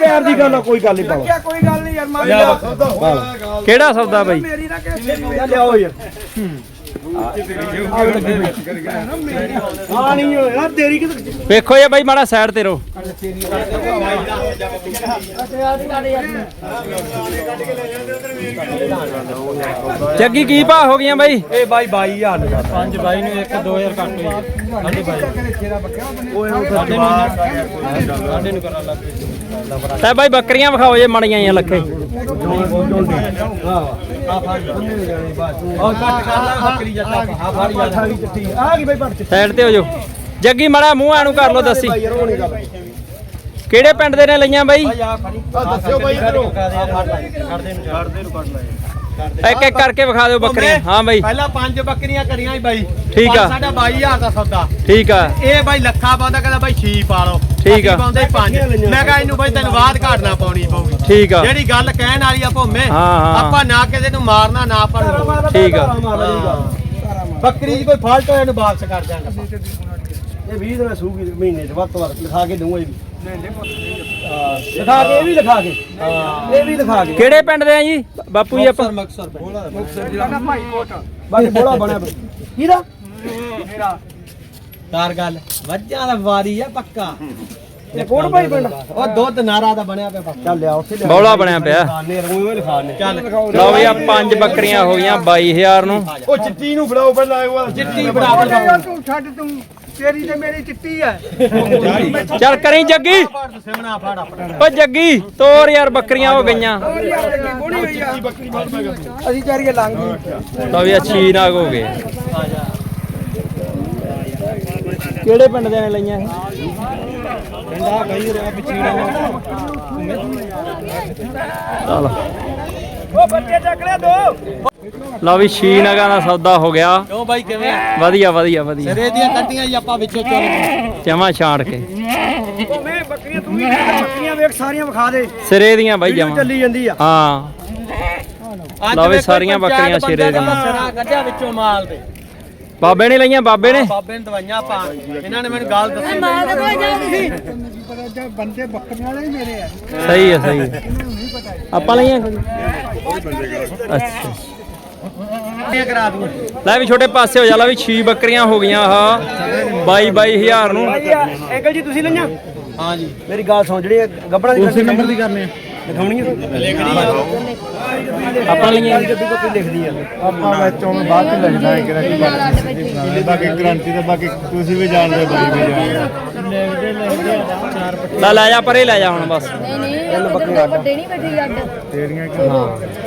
ਪਿਆਰ ਦੀ ਗੱਲ ਆ ਕੋਈ ਗੱਲ ਨਹੀਂ ਪਾਓ ਕਿਆ ਕੋਈ ਗੱਲ ਨਹੀਂ ਯਾਰ ਮਾਰੀ ਕਿਹੜਾ ਸੌਦਾ ਬਾਈ? ਮੇਰੀ ਨਾ ਕਿਸੇ ਦੀ ਲਿਆਓ ਯਾਰ। ਵੇਖੋ ਇਹ ਬਾਈ ਮਾੜਾ ਸਾਈਡ ਤੇ ਰੋ ਜੱਗੀ ਕੀ ਭਾ ਹੋ ਗਈਆਂ ਬਾਈ? ਇਹ ਬਾਈ 22000 ਦਾ ਪੰਜ ਬਾਈ ਨੂੰ ਇੱਕ 2000 ਘੱਟ ਹੋਈ। ਸਾਡੇ ਬਾਈ। ਸਾਡੇ ਨੂੰ ਕਰਨ ਲੱਗ ਪਏ ਤੇ ਬਾਈ ਬੱਕਰੀਆਂ ਵਿਖਾਓ ਜੇ ਮੜੀਆਂ ਆ ਲੱਖੇ। ਕੱਟ ਸਾਈਡ ਤੇ ਹੋ ਜਾਓ। ਜੱਗੀ, ਮਾੜਾ ਮੂੰਹ ਆਣੂ ਕਰ ਲੋ ਦੱਸੀ। ਕਿਹੜੇ ਪਿੰਡ ਦੇ ਨੇ ਲਈਆਂ ਬਾਈ? ਦੱਸਿਓ ਬਾਈ ਇਧਰੋਂ ਇੱਕ ਇੱਕ ਕਰਕੇ ਵਿਖਾ ਦਿਓ ਬੱਕਰੀਆਂ। ਹਾਂ ਬਾਈ। ਪਹਿਲਾਂ ਪੰਜ ਬੱਕਰੀਆਂ ਕਰੀਆਂ ਬਾਈ। ਠੀਕ ਆ। ਸਾਡਾ 22000 ਦਾ ਸੌਦਾ। ਠੀਕ ਆ। ਇਹ ਬਾਈ ਲੱਖਾ ਪਾਉਂਦਾ ਕਹਿੰਦਾ ਬਾਈ ਛੀ ਪਾ ਲਓ। ਠੀਕ ਆ। ਪਾਉਂਦੇ ਸੀ ਪੰਜ। ਮੈਂ ਕਿਹਾ ਇਹਨੂੰ ਬਾਈ ਤੈਨੂੰ ਬਾਅਦ ਘਾਟਣਾ ਪਾਉਣੀ ਪਊਗੀ। ਠੀਕ ਆ। ਜਿਹੜੀ ਗੱਲ ਕਹਿਣ ਵਾਲੀ ਆ ਭੋਮੇ। ਆਪਾਂ ਨਾ ਕਿਸੇ ਨੂੰ ਮਾਰਨਾ ਨਾ ਆਪਾਂ ਨੂੰ ਠੀਕ ਆ। ਬੱਕਰੀ ਦੀ ਕੋਈ ਫਾਲਟ ਹੋਇਆ ਇਹਨੂੰ ਵਾਪਸ ਕਰ ਦਿਆਂਗੇ ਇਹ 20 ਦਿਨ ਸੂਗੀ ਮਹੀਨੇ ਚ ਵੱਧ ਤੋਂ ਵੱਧ। ਲਿਖਾ ਕੇ ਦਊਂਗਾ ਇਹ ਵੀ। ਲਿਖਾ ਕੇ ਇਹ ਵੀ ਲਿਖਾ ਕੇ। ਇਹ ਵੀ ਲਿਖਾ ਕੇ। ਕਿਹੜੇ ਪਿੰਡ ਦੇ ਆ ਜੀ? ਬਾਪੂ ਜੀ ਆਪਾਂ ਬਾਕੀ ਬੋਲਾ ਬਣਿਆ ਬਈ। ਕਿਹਦਾ? ਤਾਰ ਗੱਲ ਵੱਜਾਂ ਦਾ ਵਾਰੀ ਆ ਪੱਕਾ। ਇਹ ਕੋਣ ਭਾਈ ਪਿੰਡ? ਉਹ ਦੁੱਧ ਨਾਰਾ ਦਾ ਬਣਿਆ ਪਿਆ ਪੱਕਾ। ਚੱਲ ਲਿਆ ਉੱਥੇ ਲਿਆ। ਬੌਲਾ ਬਣਿਆ ਪਿਆ। ਰੂਏ ਨੇ ਚੱਲ। ਲਓ ਵੀ ਆ ਪੰਜ ਬੱਕਰੀਆਂ ਹੋ ਗਈਆਂ 22000 ਨੂੰ। ਉਹ ਚਿੱਟੀ ਨੂੰ ਫੜਾਓ ਪਹਿਲਾਂ ਉਹ ਚਿੱਟੀ ਯਾਰ ਤੂੰ ਛੱਡ ਤੂੰ ਤੇਰੀ ਤੇ ਮੇਰੀ ਚਿੱਟੀ ਹੈ ਚੱਲ ਕਰੀ ਜੱਗੀ। ਫੜ ਸਿਮਣਾ ਫੜ ਆਪਣਾ। ਓ ਜੱਗੀ ਤੋਰ ਯਾਰ ਬੱਕਰੀਆਂ ਹੋ ਗਈਆਂ। ਅਸੀਂ ਚਾਰੀਏ ਲੰਘ ਗਏ ਲਓ ਵੀ ਅੱਛੀ ਨਾਗ ਹੋ ਗਏ। ਕਿਹੜੇ ਪਿੰਡ ਦੇ ਨੇ ਲਈਆਂ ਇਹ? ਪਿੰਡਾ ਕਹੀ ਰਿਹਾ ਪਿਛੀੜਾ ਚੱਲ। ਉਹ ਬੱਚੇ ਚੱਕ ਲਿਆ ਦੋ। ਲਓ ਵੀ ਛੀ ਨਗਾਂ ਦਾ ਸੌਦਾ ਹੋ ਗਿਆ। ਕਿਉਂ ਬਾਈ ਕਿਵੇਂ? ਵਧੀਆ ਵਧੀਆ ਵਧੀਆ। ਸਿਰੇ ਦੀਆਂ ਕੱਟੀਆਂ ਜੀ ਆਪਾਂ ਵਿੱਚੋਂ ਚੋਰ। ਜਮਾ ਛਾੜ ਕੇ। ਉਹ ਮੈਂ ਬੱਕਰੀਆਂ ਤੂੰ ਵੀ ਬੱਕਰੀਆਂ ਵੇਖ ਸਾਰੀਆਂ ਵਿਖਾ ਦੇ। ਸਿਰੇ ਦੀਆਂ ਬਾਈ ਜਮਾ। ਚੱਲੀ ਜਾਂਦੀ ਆ। ਹਾਂ। ਲਓ ਵੀ ਸਾਰੀਆਂ ਬੱਕਰੀਆਂ ਸਿਰੇ ਦੀਆਂ। ਸਿਰਾ ਕੱਢਿਆ ਵਿੱਚੋਂ ਮਾਲ ਦੇ ਬਾਬੇ ਨੇ ਲਈਆਂ ਬਾਬੇ ਨੇ? ਬਾਬੇ ਨੇ ਦਵਾਈਆਂ ਪਾ ਇਹਨਾਂ ਨੇ ਮੈਨੂੰ ਗੱਲ ਦੱਸੀ ਬੰਦੇ ਬੱਕਰੀਆਂ ਵਾਲੇ ਹੀ ਮੇਰੇ ਆ ਸਹੀ ਹੈ ਸਹੀ ਹੈ ਆਪਾਂ ਲਈਆਂ? ਅੱਛਾ। ਇਹ ਕਰਾ ਦੂੰ ਲੈ ਵੀ ਛੋਟੇ ਪਾਸੇ ਹੋ ਜਾ ਲੈ ਵੀ 6 ਬੱਕਰੀਆਂ ਹੋ ਗਈਆਂ ਆਹ। 22 22000 ਨੂੰ। ਅੰਕਲ ਜੀ ਤੁਸੀਂ ਲਈਆਂ? ਹਾਂ ਜੀ। ਮੇਰੀ ਗੱਲ ਸੁਣ ਜਿਹੜੀ ਗੱਬੜਾ ਦੀ ਨੰਬਰ ਦੀ ਕਰਨੇ। ਦਿਖਾਉਣੀ ਆਪਾਂ ਲਈਆਂ। ਗੱਡੀ ਕੋਪੀ ਲਿਖਦੀ ਆ। ਆਪਾਂ ਵਿੱਚੋਂ ਬਾਅਦ ਚ ਲਿਖਦਾ ਹੈ ਕਿਹੜਾ ਕੀ ਬਾਕੀ ਗਰੰਟੀ ਤੇ ਬਾਕੀ ਤੁਸੀਂ ਵੀ ਜਾਣਦੇ ਬਾਈ ਵੀ ਜਾਣਦੇ ਲੈ ਲੈ ਜਾ ਪਰੇ ਲੈ ਜਾ ਹੁਣ ਬਸ। ਨਹੀਂ ਨਹੀਂ ਬੱਕਰੀ ਵੱਡੇ ਨਹੀਂ ਵੱਡੀ ਅੱਡ। ਤੇਰੀਆਂ ਕਿ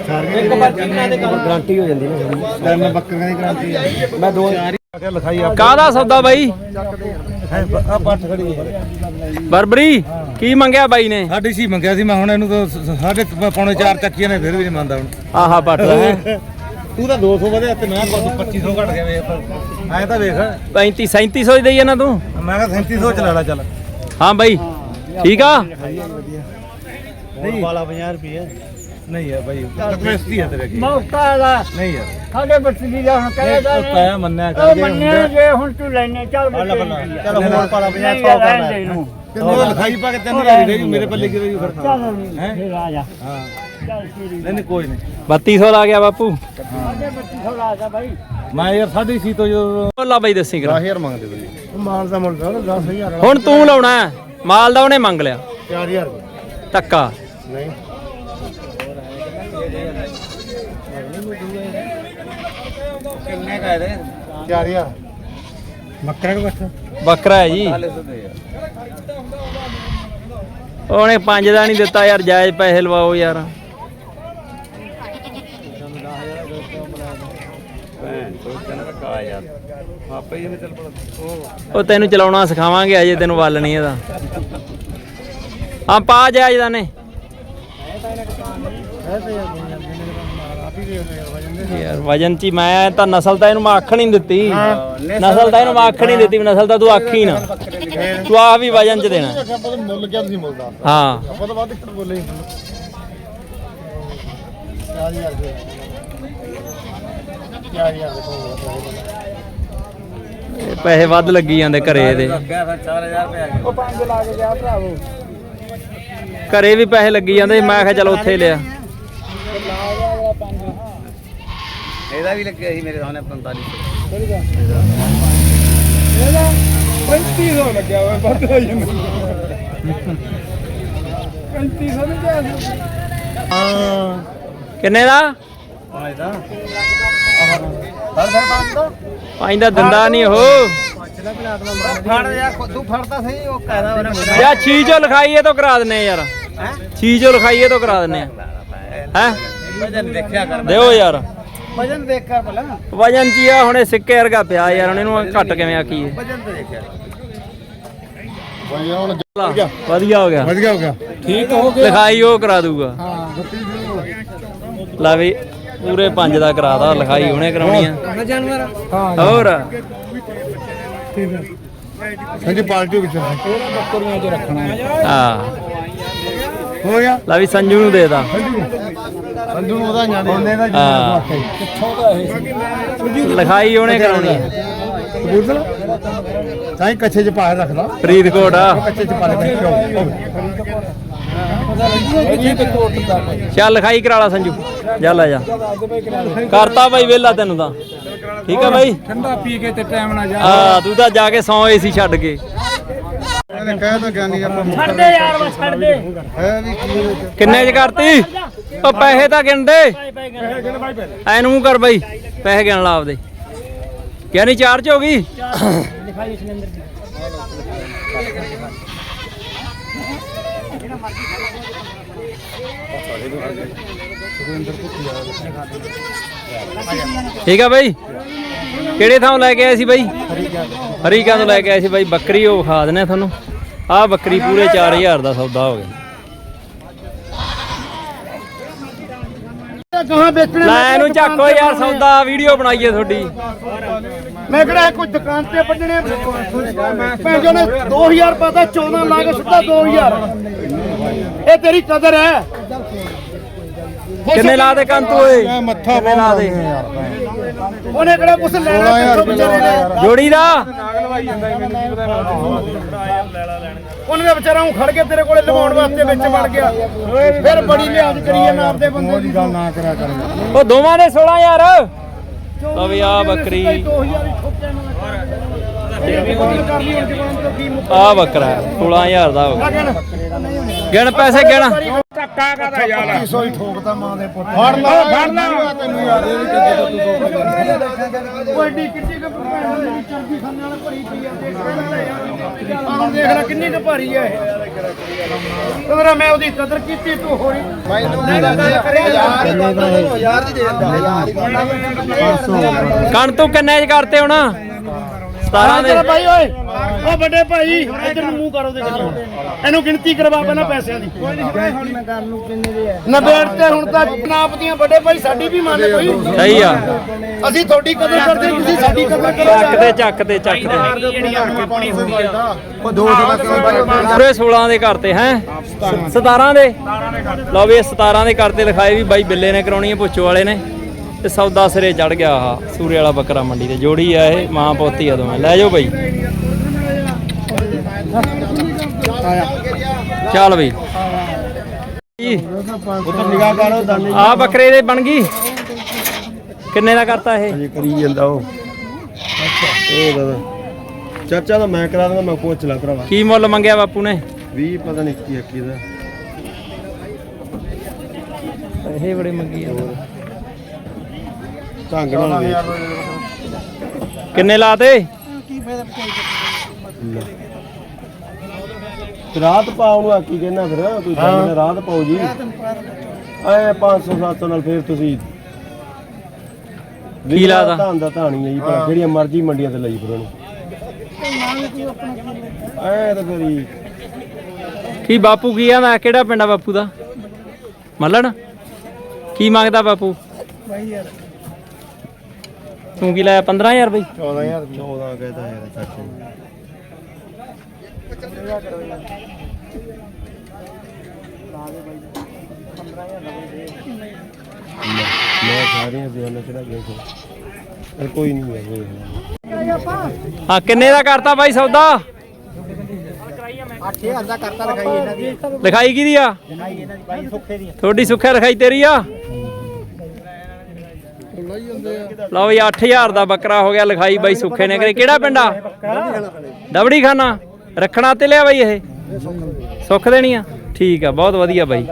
ਸਾਰੀਆਂ ਇੱਕ ਬੱਚੀ ਇਹਨਾਂ ਦੇ ਕੰਮ? ਗਾਰੰਟੀ ਹੋ ਜਾਂਦੀ ਨਾ ਥੋੜੀ ਤਿੰਨ ਬੱਕਰੀਆਂ ਦੀ ਗਰੰਟੀ ਹੈ ਮੈਂ ਦੋ ਲਿਖਾਈ ਆ ਕਾਹਦਾ ਸੌਦਾ ਬਾਈ? ਆ ਪੱਠ ਖੜੀ ਹੈ ਬਰਬਰੀ ਕੀ ਮੰਗਿਆ ਬਾਈ ਨੇ? ਸਾਡੀ ਸੀ ਮੰਗਿਆ ਸੀ ਮੈਂ ਹੁਣ ਇਹਨੂੰ ਤਾਂ ਸ- ਸਾਢੇ ਪ- ਪੌਣੇ ਚਾਰ ਚੱਕੀਆਂ ਨੇ ਫਿਰ ਵੀ ਨਹੀਂ ਮੰਨਦਾ ਹੁਣ। ਆਹਾ ਪੱਟ ਲੈ। ਤੂੰ ਤਾਂ 200 ਵਧਿਆ ਤੇ ਮੈਂ ਕੁਝ 2500 ਘਟ ਗਿਆ ਵੇਖ। ਐ ਤਾਂ ਵੇਖ। 35 3700 ਦੀ ਦੇਈ ਨਾ ਤੂੰ? ਮੈਂ ਕਿਹਾ 3700 ਚ ਲੈ ਲੈ ਚੱਲ। ਹਾਂ ਬਾਈ ਠੀਕ ਆ? ਨਹੀਂ ਵਾਲਾ 50 ਰੁਪਏ। ਨਹੀਂ ਹੈ ਬਾਈ ਕਪੈਸਿਟੀ ਹੈ ਤੇਰੇ ਕੀ ਮੌਕਾ ਦਾ ਨਹੀਂ ਯਾਰ ਸਾਡੇ ਬੱਚੀ ਦਾ ਹੁਣ ਕਰੇ ਦਾ ਪਾਇਆ ਮੰਨਿਆ ਉਹ ਕਰ ਮੰਨਿਆ ਜੇ ਹੁਣ ਤੂੰ ਲੈਣੇ ਚੱਲ ਬੱਲਾ ਬੱਲਾ ਬੱਚੇ ਚਲ ਹੋਰ ਪਾਲਾ 50 ਨਹੀਂ 100 ਯਾਰ, ਕਰ ਰਹਿਣ ਲੈ। ਦੇ ਇਹਨੂੰ। ਤੈਨੂੰ ਲਿਖਾਈ ਪਾ ਕੇ ਤਿੰਨ ਹਜ਼ਾਰ ਹੀ ਰਹੀ ਮੇਰੇ ਪੱਲੇ ਕੀ ਰਹੀ ਫਿਰ ਚੱਲ ਹੈਂ? ਫਿਰ ਆ ਜਾ। ਹਾਂ। ਚੱਲ ਤੇਰੀ ਨਹੀਂ ਨਹੀਂ ਕੋਈ ਨਹੀਂ। 3200 ਲਾ ਗਿਆ ਬਾਪੂ। ਸਾਡੇ ਬੱਚੀ ਥੋੜਾ ਆ ਜਾ ਬਾਈ। ਮੈਂ ਯਾਰ ਸਾਢੇ ਸੀ ਤੋਂ ਜਦੋਂ ਬੋਲਾ ਬਾਈ ਦੱਸੀ ਕਰਾ 10000 ਮੰਗਦੇ ਬਈ। ਮਾਲ ਦਾ ਮੁੱਲ 10000 ਹੁਣ ਤੂੰ ਲਾਉਣਾ ਹੈ। ਮਾਲ ਦਾ ਉਹਨੇ ਮੰਗ ਲਿਆ। 4000 ਧੱਕਾ। ਨਹੀਂ। 4000 ਬੱਕਰਾ ਕੋ ਬੱਕਰਾ? ਬੱਕਰਾ ਹੈ ਜੀ। ਉਹਨੇ ਪੰਜ ਦਾ ਨਹੀਂ ਦਿੱਤਾ ਯਾਰ ਜਾਇਜ਼ ਪੈਸੇ ਲਵਾਓ ਯਾਰ। ਉਹ ਤੈਨੂੰ ਚਲਾਉਣਾ ਸਿਖਾਵਾਂਗੇ ਅਜੇ ਤੈਨੂੰ ਵੱਲ ਨਹੀਂ ਇਹਦਾ। ਹਾਂ ਪਾ ਜਾਇਜ਼ ਦਾ ਨੇ ਯਾਰ ਵਜਨ ਚ ਹੀ ਮੈਂ ਤਾਂ ਨਸਲ ਤਾਂ ਇਹਨੂੰ ਮੈਂ ਅੱਖ ਨਹੀਂ ਦਿੱਤੀ। ਨਸਲ ਤਾਂ ਇਹਨੂੰ ਮੈਂ ਅੱਖ ਨਹੀਂ ਦਿੱਤੀ ਨਸਲ ਤਾਂ ਤੂੰ ਅੱਖ ਹੀ ਨਾ। ਤੂੰ ਆ ਵੀ ਵਜਨ ਚ ਦੇਣਾ। ਆਪਾਂ ਤਾਂ ਮੁੱਲ ਕਿਆ ਤੁਸੀਂ ਮੁੱਲ ਦਾ? ਹਾਂ। ਆਪਾਂ ਤਾਂ ਵੱਧ ਇੱਕ ਬੋਲੇ। 4000 ਦੇ। 4000 ਦੇ ਇਹ ਪੈਸੇ ਵੱਧ ਲੱਗੀ ਜਾਂਦੇ ਘਰੇ ਇਹਦੇ। ਗਿਆ ਫਿਰ 4000 ਰੁਪਏ ਆ ਉਹ ਪੰਜ ਲਾ ਕੇ ਗਿਆ ਭਰਾਵੋ। ਘਰੇ ਵੀ ਪੈਸੇ ਲੱਗੀ ਜਾਂਦੇ ਮੈਂ ਕਿਹਾ ਚਲ ਉੱਥੇ ਲਿਆ। ਇਹਦਾ ਵੀ ਲੱਗਿਆ ਸੀ ਮੇਰੇ ਸਾਹਮਣੇ 45 ਇਹਦਾ 3500 ਲੱਗਿਆ ਹੋਇਆ ਵੱਧ ਹੋ ਜਾਂਦਾ। 3500 ਨਹੀਂ ਕਿਹਾ ਕਿੰਨੇ ਦਾ? ਪੰਜ ਦਾ। ਦਿੰਦਾ ਨਹੀਂ ਉਹ। ਫੜ ਯਾਰ ਤੂੰ ਫੜਦਾ ਸਹੀ ਉਹ ਕਹਿੰਦਾ ਉਹਨੇ ਯਾ ਛੀ ਚੋ ਲਿਖਾਈਏ ਤੋਂ ਕਰਾ ਦਿੰਨੇ ਆ ਯਾਰ। ਛੀ ਚੋ ਲਿਖਾਈਏ ਤੋਂ ਕਰਾ ਦਿੰਨੇ ਆ। ਹੈ? ਵਜਨ ਦੇਖਿਆ ਕਰ। ਦਿਓ ਯਾਰ। ਵਜਨ ਦੇਖ ਕਰ ਪਹਿਲਾਂ ਵਜਨ ਹੀ ਆ ਹੁਣੇ ਸਿੱਕੇ ਵਰਗਾ ਪਿਆ ਯਾਰ ਹੁਣ ਇਹਨੂੰ ਘੱਟ ਕਿਵੇਂ ਆਖੀਏ? ਵਜਨ ਤੇ ਦੇਖਿਆ। ਭਾਈ ਹੁਣ ਲਾ, ਵਧੀਆ। ਹੋ ਗਿਆ। ਵਧੀਆ ਹੋ ਗਿਆ। ਲਿਖਾਈ ਉਹ ਕਰਾ ਦੂਗਾ। ਲੈ ਵੀ ਪੂਰੇ ਪੰਜ ਦਾ ਕਰਾਦਾ ਲਿਖਾਈ ਹੁਣੇ ਕਰਾਉਣੀ ਆ। ਜਾਨਵਰ ਹਾਂ ਹੋਰ? ਹਾਂਜੀ ਪਾਰਟੀ ਵਿੱਚ ਬੱਕਰੀਆਂ 'ਚ ਰੱਖਣਾ। ਹੈ। ਹਾਂ ਹੋ ਗਿਆ। ਲੈ ਵੀ ਸੰਜੂ ਨੂੰ ਦੇਦਾ ਸੰਧੂ ਨੂੰ ਉਹਦਾ ਜਾਣੇ ਉਹਨੇ ਦਾ ਹਾਂ ਲਿਖਾਈ ਉਹਨੇ ਕਰਾਉਣੀ ਕਬੂਤਰ? ਤਾਂ ਹੀ ਕੱਛੇ ਚ ਪਾ ਕੇ ਰੱਖ ਲਾ ਫਰੀਦਕੋਟ ਆ। ਕੱਛੇ ਚ ਪਾ ਕੇ ਚੱਲ ਲਿਖਾਈ ਕਰਾ ਲਾ ਸੰਜੂ। ਜਾ ਲੈ ਜਾ। ਕਰਤਾ ਬਾਈ ਵੇਲਾ ਤੈਨੂੰ ਤਾਂ। ਠੀਕ ਆ ਬਾਈ ਠੰਡਾ ਪੀ ਕੇ ਤੇ ਟਾਈਮ ਨਾਲ ਜਾ। ਆ ਤੂੰ ਤਾਂ ਜਾ ਕੇ ਸੌ ਏਸੀ ਛੱਡ ਕੇ। ਇਹਨੇ ਕਹਿ ਤਾਂ ਗਿਆਨੀ ਆਪਾਂ ਛੱਡ ਦੇ ਯਾਰ ਬਸ ਛੱਡ ਦੇ। ਹੈ ਵੀ ਕੀ ਕਿੰਨੇ ਚ ਕਰਤੀ? ਉਹ ਪੈਸੇ ਤਾਂ ਗਿਣ ਦੇ ਐਨੂੰ ਮੂੰਹ ਕਰ ਬਾਈ ਪੈਸੇ ਗਿਣ ਲਾ ਆਪਦੇ। ਕਿਆ ਨਹੀਂ ਚਾਰਜ ਹੋ ਗਈ? ਠੀਕ ਆ ਬਾਈ। ਕਿਹੜੇ ਥਾਂ ਲੈ ਕੇ ਆਏ ਸੀ ਬਾਈ? ਹਰੀਕਾ ਤੋਂ ਲੈ ਕੇ ਆਏ ਸੀ ਬਾਈ। ਬੱਕਰੀ ਉਹ ਵਿਖਾ ਦਿੰਨੇ ਆ ਤੁਹਾਨੂੰ। ਆਹ ਬੱਕਰੀ ਪੂਰੇ 4000 ਦਾ ਸੌਦਾ ਹੋ ਗਿਆ। ਕਹਾਂ ਵੇਚਣੇ ਲੈ ਇਹਨੂੰ ਚੱਕੋ ਯਾਰ ਸੌਦਾ ਵੀਡੀਓ ਬਣਾਈਏ ਤੁਹਾਡੀ। ਮੈਂ ਕਿਹੜਾ ਕੋਈ ਦੁਕਾਨ ਤੇ ਵੱਢਣੇ ਭੈਣ ਜੋ ਨੇ 2000 ਪਤਾ 14 ਲਾ ਕੇ ਸਿੱਧਾ 2000 ਇਹ ਤੇਰੀ ਕਦਰ ਹੈ। ਕਿੰਨੇ ਲਾ ਦੇ ਕੰਤ ਓਏ? ਮੱਥਾ ਲਾ ਦੇ? ਉਹਨੇ ਕਿਹੜਾ ਕੁਛ ਲੈਣਾ 16000 ਕਿੱਥੋਂ ਵਿਚਾਰੇ ਨੇ? ਜੋੜੀ ਦਾ? ਉਹਨੇ ਦਾ ਵਿਚਾਰਾ ਉਹ ਖੜ ਕੇ ਤੇਰੇ ਕੋਲੇ ਲਵਾਉਣ ਵਾਸਤੇ ਵਿੱਚ ਵੜ ਗਿਆ। ਫਿਰ ਬੜੀ ਲਿਹਾਜ਼ ਕਰੀਏ ਮੈਂ ਆਪਦੇ ਬੰਦੇ ਦੀ। ਗੱਲ ਨਾ ਕਰਿਆ ਕਰ ਉਹ ਦੋਵਾਂ ਦੇ 16000 ਲਓ ਵੀ ਆ ਬੱਕਰੀ। 2000 ਹੀ ਠੋਕਿਆ ਨਾ। ਕਰ ਲਈ ਹੁਣ ਜਵਾਨ ਤੋਂ ਕੀ ਮੁੱਕ। ਆ ਬੱਕਰਾ 16000 ਦਾ ਹੋ ਗਿਆ। ਗਿਣ। ਪੈਸੇ ਗਿਣ ਸੋਈ ਠੋਕਦਾ ਮਾਂ ਦੇ ਪੁੱਤ। ਫੜ ਲਾ ਫੜ ਲਾ। ਤੈਨੂੰ ਯਾਰ ਇਹ ਵੀ ਕਿੱਥੇ ਉਹ ਐਡੀ ਕਿੱਡੀ ਕੁ ਭੈਣ ਦੀ ਚਰਬੀ ਖਾਣੇ ਵਾਲਾ ਭਰੀ ਪਈ ਆ ਦੇਖ ਲੈ ਆਹ ਦੇਖ ਲੈ ਕਿੰਨੀ ਕੁ ਭਾਰੀ ਆ ਇਹ। ਤੇਰਾ ਮੈਂ ਉਹਦੀ ਕਦਰ ਕੀਤੀ ਤੂੰ ਹੋਰੀ। ਮੈਨੂੰ ਯਾਰ ਦੀ ਦੇ। ਦਿੰਦਾ ਕਣ ਤੂੰ ਕਿੰਨੇ ਚ ਕਰਤੇ ਹੁਣ? 17 ਦੇ। ਤੇਰਾ ਭਾਈ ਓਏ। ਉਹ ਵੱਡੇ ਭਾਈ ਇਧਰ ਨੂੰ ਮੂੰਹ ਕਰੋ ਦੇ ਇਹਨੂੰ ਗਿਣਤੀ ਕਰਵਾ ਪਹਿਲਾਂ ਪੈਸਿਆਂ ਦੀ। ਕੋਈ ਨਹੀਂ ਮੈਂ ਕਰ ਲੂ ਕਿੰਨੇ ਦੇ ਆ ਨਬੇੜ ਤੇ ਹੁਣ ਤਾਂ ਨਾਪ ਦੀਆਂ ਵੱਡੇ ਭਾਈ ਸਾਡੀ ਵੀ ਮੰਨ ਕੋਈ। ਸਹੀ ਆ। ਅਸੀਂ ਤੁਹਾਡੀ ਕਦਰ ਕਰਦੇ ਤੁਸੀਂ ਸਾਡੀ ਕਦਰ ਕਰੋ। ਚੱਕ ਤੇ ਚੱਕ ਤੇ ਚੱਕ ਤੇ ਉਹ ਦੋ ਸਵਾ ਪੂਰੇ 16 ਦੇ ਕਰਤੇ ਹੈ? 17 ਦੇ। ਲਓ ਵੀ ਇਹ 17 ਦੇ ਕਰਤੇ ਲਿਖਾਏ ਵੀ ਬਾਈ ਬਿੱਲੇ ਨੇ ਕਰਾਉਣੀ ਹੈ ਪੁੱਛੋ ਵਾਲੇ ਨੇ। ਤੇ ਸੌਦਾ ਸਿਰੇ ਚੜ ਗਿਆ ਆਹ ਸੂਰੇ ਵਾਲਾ ਬੱਕਰਾ ਮੰਡੀ ਤੇ। ਜੋੜੀ ਆ ਇਹ ਮਾਂ ਪੋਤੀ ਆ ਦੋਵੇਂ। ਲੈ ਜਾਓ ਬਾਈ। ਚੱਲ ਬਈ। ਜੀ ਉੱਧਰ ਨਿਗਾਹ ਕਰੋ ਦਾਨੇ ਆ ਬੱਕਰੇ ਦੇ ਬਣ ਗਈ। ਕਿੰਨੇ ਦਾ ਕਰਤਾ ਇਹ? ਜੀ ਕਰੀ ਜਾਂਦਾ ਉਹ। ਉਹ ਦਾਦਾ ਚਾਚਾ ਦਾ ਮੈਂ ਕਰਾ ਦਾਂਗਾ ਮੈਂ ਪੁੱਛ ਲਾ ਭਰਾਵਾ। ਕੀ ਮੁੱਲ ਮੰਗਿਆ ਬਾਪੂ ਨੇ? 20 ਪਤਾ ਨਹੀਂ ਕੀ ਅੱਕੀ ਦਾ। ਇਹ ਬੜੇ ਮੰਗੀ ਆ ਢੰਗ ਨਾਲ ਵੇਚ ਕਿੰਨੇ ਲਾਤੇ? ਤੇ ਰਾਤ ਪਾਉ ਨੂੰ ਆਕੀ ਕਹਿੰਦਾ ਫਿਰ? ਕੋਈ ਗੱਲ ਰਾਤ ਪਾਓ ਜੀ। ਐ 500 700 ਨਾਲ ਫਿਰ ਤੁਸੀਂ ਕੀ ਲਾਦਾ? ਧਾਨ ਦਾ ਧਾਣੀ ਹੈ ਜੀ ਭਲਾ, ਜਿਹੜੀਆਂ ਮਰਜ਼ੀ ਮੰਡੀਆਂ ਤੇ ਲਈ ਫਿਰ ਉਹਨੂੰ। ਐ ਤਾਂ ਫਿਰ ਕੀ ਬਾਪੂ ਕੀ ਆਂਦਾ ਕਿਹੜਾ ਪਿੰਡ ਆ ਬਾਪੂ ਦਾ? ਮੱਲਣ? ਕੀ ਮੰਗਦਾ ਬਾਪੂ? ਤੂੰ ਕੀ ਲਾਇਆ 15000 ਬਈ? 14000 14 ਕਹਿੰਦਾ ਯਾਰ ਮੈਂ ਸਾਰੀਆਂ ਦੇ ਉਹਨਾਂ ਕਿਹੜਾ ਗਏ ਸੀ। ਕੋਈ ਨਹੀਂ ਹੈ ਕੋਈ ਹਾਂ ਕਿੰਨੇ ਦਾ ਕਰਤਾ ਬਾਈ ਸੌਦਾ? 8000 ਦਾ ਕਰਤਾ ਲਿਖਾਈ ਇਹਨਾਂ ਦੀ। ਲਿਖਾਈ ਕਿਹਦੀ ਆ? ਲਿਖਾਈ ਇਹਨਾਂ ਦੀ ਬਾਈ ਸੁੱਖੇ ਦੀ ਤੁਹਾਡੀ ਸੁੱਖਿਆ ਲਿਖਾਈ ਤੇਰੀ ਆ? ਲਓ ਵੀ 8000 ਦਾ ਬੱਕਰਾ ਹੋ ਗਿਆ ਲਿਖਾਈ ਬਾਈ ਸੁੱਖੇ ਨੇ ਕਰੀ ਕਿਹੜਾ ਪਿੰਡ ਦਬੜੀ ਖਾਨਾ ਰੱਖਣਾ ਤੇ ਲਿਆ ਬਾਈ ਇਹ? ਸੁੱਖ ਦੇਣੀ ਆ? ਠੀਕ ਆ, ਬਹੁਤ ਵਧੀਆ ਬਾਈ।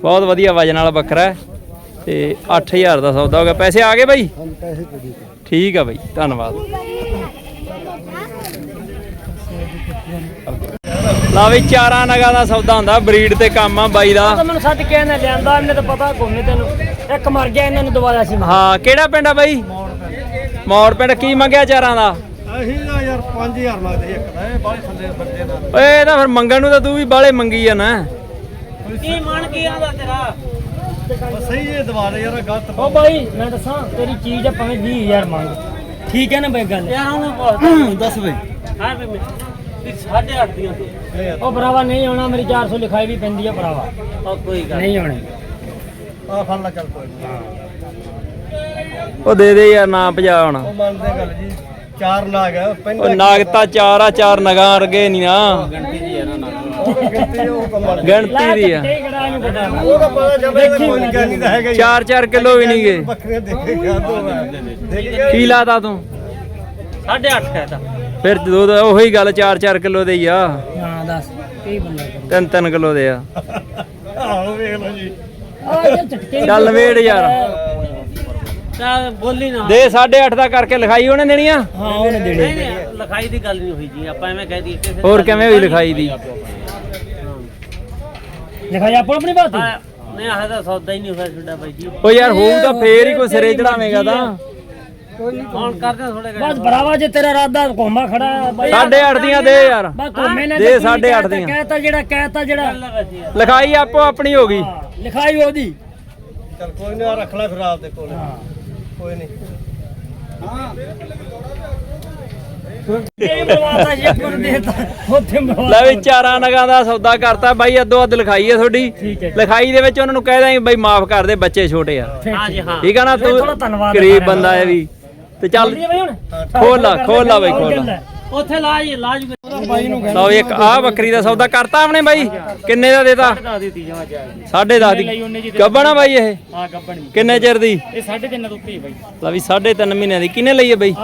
ਬਹੁਤ ਵਧੀਆ ਵਜਨ ਵਾਲਾ ਬੱਕਰਾ ਤੇ 8000 ਦਾ ਸੌਦਾ ਹੋ ਗਿਆ। ਪੈਸੇ ਆ ਗਏ ਬਾਈ? ਠੀਕ ਆ ਬਾਈ, ਧੰਨਵਾਦ। ਲਾ ਵੀ ਚਾਰਾਂ ਨਗਾਂ ਦਾ ਸੌਦਾ ਹੁੰਦਾ, ਬਰੀਡ ਤੇ ਕੰਮ ਆ ਬਾਈ ਦਾ। ਮੈਨੂੰ ਸੱਚ ਕਹਿੰਦਾ ਲਿਆਂਦਾ, ਇਹਨੇ ਤਾਂ ਪਤਾ ਘੁੰਮੇ ਤੈਨੂੰ। ਇੱਕ ਮਰ ਗਿਆ ਇਹਨਾਂ ਨੂੰ ਦੁਬਾਰਾ ਸੀ ਹਾਂ ਕਿਹੜਾ ਪਿੰਡ ਆ ਬਾਈ? ਮੌੜ ਪਿੰਡ। ਕੀ ਮੰਗਿਆ ਚਾਰਾਂ ਦਾ? ਅਸੀਂ ਤਾਂ ਯਾਰ 5000 ਮੰਗਦੇ ਇੱਕ ਦਾ ਇਹ ਬਾਹਲੇ ਥੱਲੇ ਬੰਦੇ ਦਾ। ਓਏ ਇਹ ਤਾਂ ਫਿਰ ਮੰਗਣ ਨੂੰ ਤਾਂ ਤੂੰ ਵੀ ਬਾਲੇ ਮੰਗੀ ਆ ਨਾ ਕੀ ਮਨ ਕੀ ਆਂਦਾ ਤੇਰਾ? ਸਹੀ ਇਹ ਦਵਾਰੇ ਯਾਰ ਗਲਤ ਓ ਬਾਈ ਮੈਂ ਦੱਸਾਂ ਤੇਰੀ ਚੀਜ਼ ਆ ਭਾਵੇਂ 20000 ਮੰਗ। ਠੀਕ ਹੈ ਨਾ ਬਈ ਗੱਲ? ਯਾਰ ਉਹਨੂੰ ਦੱਸ ਬਈ। ਹਾਂ ਬਈ ਵੀ 8.5 ਦੀਆਂ ਉਹ ਭਰਾਵਾ ਨਹੀਂ ਆਉਣਾ ਮੇਰੀ 400 ਲਿਖਾਈ ਵੀ ਪੈਂਦੀ ਆ ਭਰਾਵਾ। ਉਹ ਕੋਈ ਗੱਲ ਨਹੀਂ ਆਉਣੀ। ਆ ਫੜ ਲੈ ਚੱਲ ਕੋਈ ਨੀ। ਉਹ ਦੇ ਦੇ ਯਾਰ ਨਾ ਭਜਾ ਹੁਣ। ਉਹ ਮੰਨਦੇ ਗੱਲ ਜੀ। ਚਾਰ ਨਾਗ ਹੈ ਉਹ ਨਾਗਤਾ ਚਾਰ ਆ ਚਾਰ ਨਗਾਂ ਅਰਗੇ ਨਹੀਂ ਨਾ। ਉਹ ਗਿਣਤੀ ਦੀ ਆ। ਉਹ ਤਾਂ ਪਤਾ ਜਮੇ ਕੋਈ ਨਹੀਂ ਦਾ ਹੈਗਾ ਹੀ। 4-4 ਕਿਲੋ ਵੀ ਨਹੀਂਗੇ ਬੱਕਰੇ ਦੇਖੇ ਗਿਆ ਦੋ ਕੀ ਲਾਤਾ ਤੂੰ? 8.5 ਕਹਿਤਾ ਫਿਰ ਦੋ ਦਾ ਉਹੀ ਗੱਲ 4-4 ਕਿਲੋ ਦੇ ਹੀ ਆ। ਹਾਂ ਦੱਸ ਕੀ ਬੰਦਾ 3-3 ਕਿਲੋ ਦੇ ਆ। ਆਹੋ ਵੇਖ ਲਓ ਜੀ। ਚੱਲ ਵੇੜ ਯਾਰ। ਚੱਲ ਬੋਲੀ ਨਾ। ਦੇ 8.5 ਦਾ ਕਰਕੇ ਲਿਖਾਈ ਉਹਨੇ ਦੇਣੀ ਆ? ਹਾਂ ਉਹਨੇ ਦੇਣੀ। ਲਿਖਾਈ ਦੀ ਗੱਲ ਨਹੀਂ ਹੋਈ ਜੀ ਆਪਾਂ ਐਵੇਂ ਕਹਿ ਦਈਏ ਕਿਸੇ ਹੋਰ ਕਿਵੇਂ ਹੋਈ ਲਿਖਾਈ ਦੀ? ਲਿਖਾਈ ਆਪੋ ਆਪਣੀ ਬਾਤ ਨਹੀਂ ਆਹ ਤਾਂ ਸੌਦਾ ਹੀ ਨਹੀਂ ਹੋਇਆ ਛੋਡਾ ਬਾਈ ਜੀ। ਉਹ ਯਾਰ ਹੋਊ ਤਾਂ ਫੇਰ ਹੀ ਕੋਈ ਸਿਰੇ ਚੜਾਵੇਂਗਾ ਤਾਂ। ਹੁਣ ਕਰਦੇ ਥੋੜੇ ਬਸ ਭਰਾਵਾ ਜੇ ਤੇਰਾ ਇਰਾਦਾ ਘੁੰਮਾ ਖੜਾ ਹੈ ਬਾਈ 8.5 ਦੀਆਂ ਦੇ ਯਾਰ। ਬਸ ਘੁੰਮੇ ਨੇ ਦੇ ਤੇ ਕੀ 8.5 ਕਹਿਤਾ- ਦੀਆਂ। ਕਹਿਤਾ ਜਿਹੜਾ ਕਹਿਤਾ ਜਿਹੜਾ। ਲਿਖਾਈ ਆਪੋ ਆਪਣੀ ਹੋ ਗਈ। ਹਾਂ, ਲਿਖਾਈ ਉਹਦੀ। ਚੱਲ ਕੋਈ ਨਹੀਂ ਰੱਖ ਲੈ ਫਿਰ ਆਪ ਦੇ ਕੋਲ। ਕੋਈ ਨਹੀਂ। ਇਹ ਬਰਵਾਦਾ ਜੇ ਪੁਰ ਦੇਤਾ। ਉੱਥੇ ਬਰਵਾਦਾ ਲੈ ਵੀ ਚਾਰਾਂ ਨਗਾਂ ਦਾ ਸੌਦਾ ਕਰਤਾ। ਬਾਈ ਅੱਧੋ ਅੱਧ ਲਿਖਾਈ ਹੈ ਤੁਹਾਡੀ। ਠੀਕ ਹੈ। ਲਿਖਾਈ ਦੇ ਵਿੱਚ ਉਹਨਾਂ ਨੂੰ ਕਹਿ ਦਾਂਗੇ ਬਾਈ ਮਾਫ ਕਰ ਦੇ ਬੱਚੇ ਛੋਟੇ ਆ। ਹਾਂ ਜੀ ਹਾਂ। ਠੀਕ ਆ ਨਾ ਫਿਰ ਤੂੰ ਗਰੀਬ ਬੰਦਾ ਹੈ ਵੀ। ਤੇ ਚੱਲ ਚੱਲਦੀ ਹੈ ਬਈ ਹੁਣ? ਖੋਲ ਲਾ ਖੋਲ ਲਾ ਬਾਈ ਖੋਲ ਲਾ। ਉੱਥੇ ਲਾਜ ਲਾਜ ਲਓ ਇੱਕ ਆਹ ਬੱਕਰੀ ਦਾ ਸੌਦਾ ਕਰਤਾ ਆਪਣੇ ਬਾਈ। ਕਿੰਨੇ ਦਾ ਦੇਤਾ? ਦਾ ਦਿੱਤੀ ਜਮਾ ਜਾਇਜ਼ ਸਾਢੇ ਦਸ ਦੀ। ਗੱਬਣਾ ਬਾਈ ਇਹ? ਹਾਂ ਗੱਬਣ ਕਿੰਨੇ ਚਿਰ ਦੀ? ਇਹ 3.5 ਤੋਂ ਉੱਤੇ ਬਾਈ। ਲਾ ਵੀ ਸਾਢੇ ਤਿੰਨ ਮਹੀਨਿਆਂ ਦੀ। ਕਿੰਨੇ ਲਈ ਹੈ ਬਾਈ?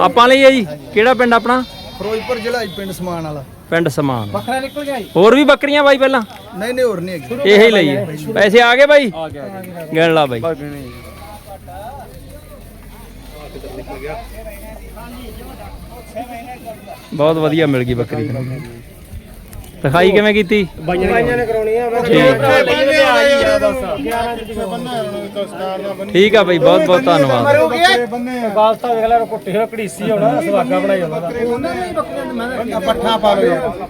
ਆਪਾਂ ਲਈ ਹੈ ਜੀ। ਕਿਹੜਾ ਪਿੰਡ ਆਪਣਾ? ਫਿਰੋਜ਼ਪੁਰ ਜ਼ਿਲ੍ਹਾ ਜੀ, ਪਿੰਡ ਸਮਾਨ ਵਾਲਾ। ਪਿੰਡ ਸਮਾਨ। ਬੱਕਰਾ ਨਿਕਲ ਗਿਆ ਜੀ? ਹੋਰ ਵੀ ਬੱਕਰੀਆਂ ਬਾਈ ਪਹਿਲਾਂ? ਨਹੀਂ ਨਹੀਂ ਹੋਰ ਨਹੀਂ ਹੈਗੀ। ਇਹੀ ਲਈ ਹੈ। ਪੈਸੇ ਆ ਗਏ ਬਾਈ? ਆ ਗਿਆ ਗਿਣ ਲਾ ਬਾਈ। ਬਹੁਤ ਵਧੀਆ ਮਿਲ ਗਈ ਬੱਕਰੀ। ਦਿਖਾਈ ਕਿਵੇਂ ਕੀਤੀ? ਬਾਈਆਂ ਨੇ ਕਰਾਉਣੀ ਆ। ਠੀਕ। ਆ ਬਾਈ ਬਹੁਤ ਬਹੁਤ ਧੰਨਵਾਦ। ਬਾਲਤਾ ਵੇਖ ਲੈ ਕੁੱਟੀ ਹੋਈ ਘੜੀਸੀ ਹੋਣਾ ਸੁਹਾਗਾ ਬਣਾਈ ਜਾਂਦਾ। ਪੱਠਾ ਪਾ ਲਓ।